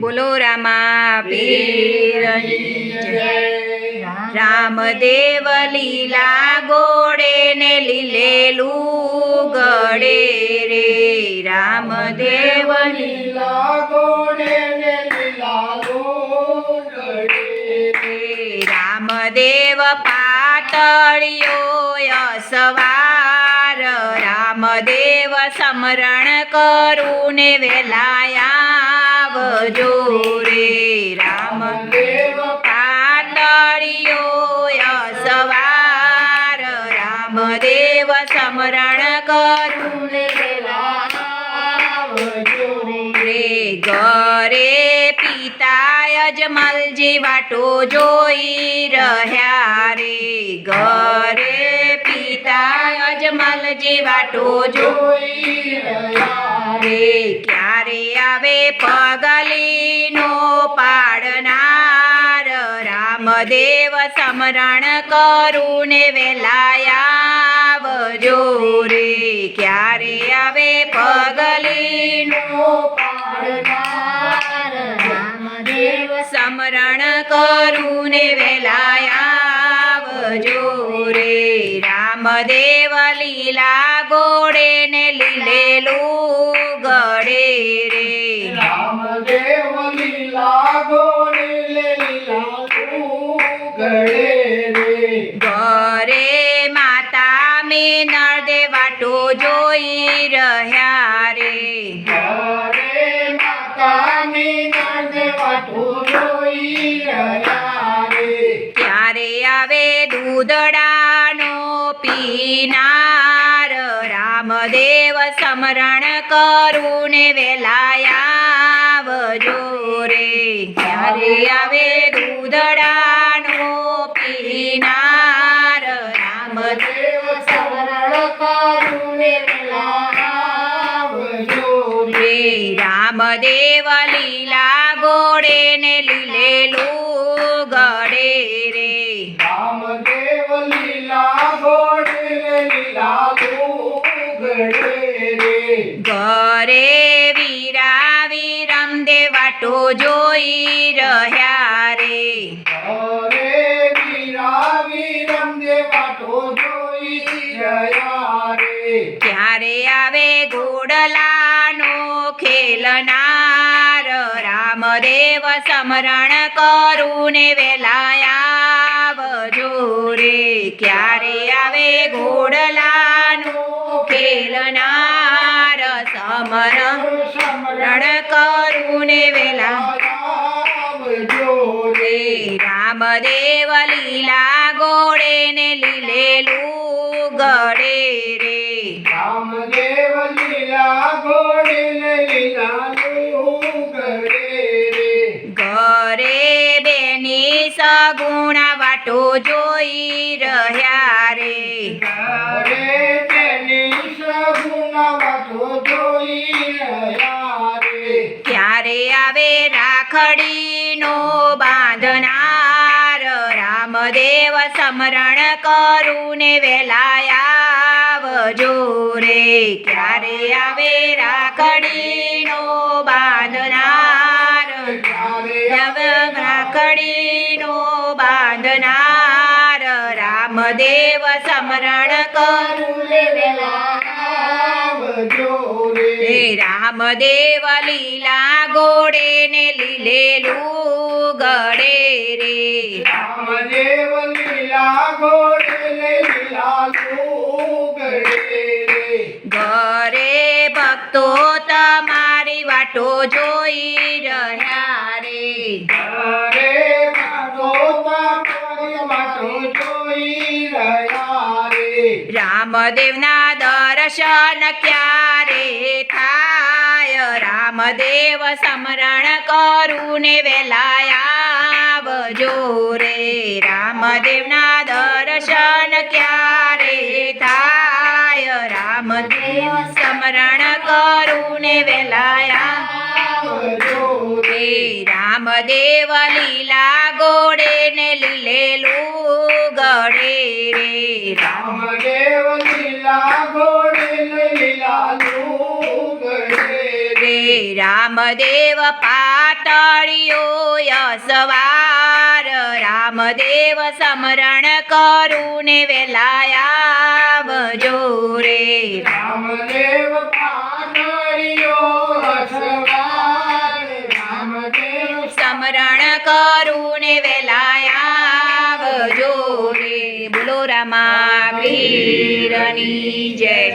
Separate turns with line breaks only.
બોલો રામા. રામદેવ લીલા ગોડે ને લીલેલું ગડે રે. રામદેવ
લીલા ગોળે ને લીલા ગોળે
રામદેવ પાતળિયો સવાર. રામદેવ સમરણ કરું ને વેલાયા. રે રામ.
દેવ
પાતળિયો સવાર રામદેવ સમરણ કરું ઘરે પિતા અજમલજી વાટો જોઈ રહ્યા રે. ઘરે પિતા અજમલજી વાટો
જોઈ રહ્યા
રે. ક્યારે આવે પગલીનો પાડનાર. રામદેવ સમરણ કરું ને વેલાયા રે. ક્યારે આવે પગલીનો
પાડનાર? રામદેવ
સમરણ કરું ને વેલાયા રે રામદેવ લીલા ગોડે ને લીલેલું ગડે રે
રામદેવ લીલા ગોળે લે લીલા ગળે રે
ઘરે માતા મેં નળદે વાટો જોઈ રહ્યા રે
ઘરે માતાની નંદ વાટો જોઈ રહ્યા રે
ક્યારે આવે દૂધડાનો પીનાર રામદેવ સમરણ કરું ને વેલાયા રે. ક્યારે આવે દૂધડાનો પીનાર રામદેવ
દેવ કરું ને લાવજો
રે. રામદેવ લીલા ગોળે ને લીલેલું રે વીરા જોઈ ક્યારે આવે ઘોડલાનો ખેલનાર રામદેવ સમરણ કરું ને વેલાયા રે ક્યારે આવે ઘોડલાનો ખેલનાર સમરણ
સમરણ
કરું ને વેલા રે. રામદેવ લીલા ગોડે ને લીલેલું ગડે રે.
રામદેવ લીલા ગોળે લીલાલું ગળે રે.
ઘરે બેની સગુણા વાટો જોઈ રહ્યા રે.
ઘરે તેની સગુણા વાતો જોઈ રહ્યા રે.
ક્યારે આવે રાખડીનો રામદેવ સમરણ કરું ને વેલાયા રે. ક્યારે આવે રાખડીનો બાંધનાર? રાખડીનો બાંધનાર. રામદેવ સમરણ કરું રામદેવ લીલા ગોડે ને લીલેલું ગડે રે.
રામદેવ લીલા ગોળે લીલા ગળે રે.
ઘરે ભક્તો તમારી વાટો જોઈ રહ્યા રે.
ઘરે ભક્તો તમારી વાટો જોઈ રહ્યા
રામદેવના દર્શન ક્યારે થાય? રામદેવ સમરણ કરું ને વેલાયા રે. રામદેવના દર્શન ક્યારે થાય? રામદેવ સમરણ કરું ને વેલાયા
રે.
રામદેવ લીલા ગોડે ને લીલેલું રે રામ
રામદેવ લીલા ઘોડે લીલા રે
રામદેવ પાતળિયો યસવાર રામદેવ સમરણ કરું ને વેલાયાવજો રે
રામદેવ અસવાર
સમરણ કરું ને વેલાયાવજો રે બોલો રામા પીરની જય